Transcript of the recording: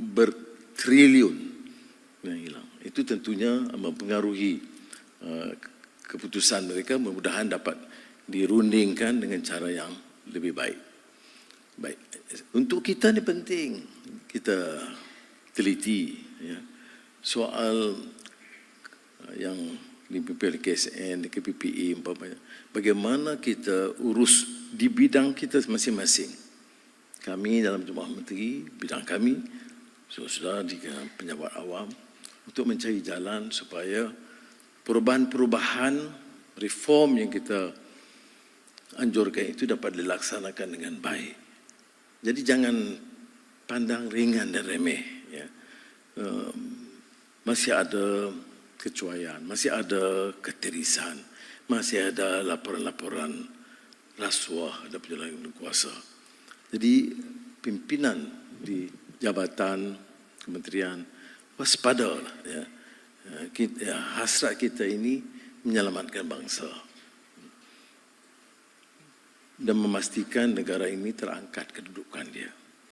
bertriliun yang hilang. Itu tentunya mempengaruhi uh, keputusan mereka mudah-mudahan dapat dirundingkan dengan cara yang lebih baik. Baik, untuk kita ni penting kita teliti ya. soal uh, yang dipimpin KSN, KPPE umpamanya. Bagaimana kita urus di bidang kita masing-masing. Kami dalam Jemaah Menteri, bidang kami, saudara di penjabat awam, untuk mencari jalan supaya perubahan-perubahan reform yang kita anjurkan itu dapat dilaksanakan dengan baik. Jadi jangan pandang ringan dan remeh. Ya. Um, masih ada kecuaian, masih ada ketirisan, masih ada laporan-laporan rasuah dan penyalahgunaan kuasa. Jadi pimpinan di jabatan kementerian waspadalah ya. Kita, ya, hasrat kita ini menyelamatkan bangsa dan memastikan negara ini terangkat kedudukan dia.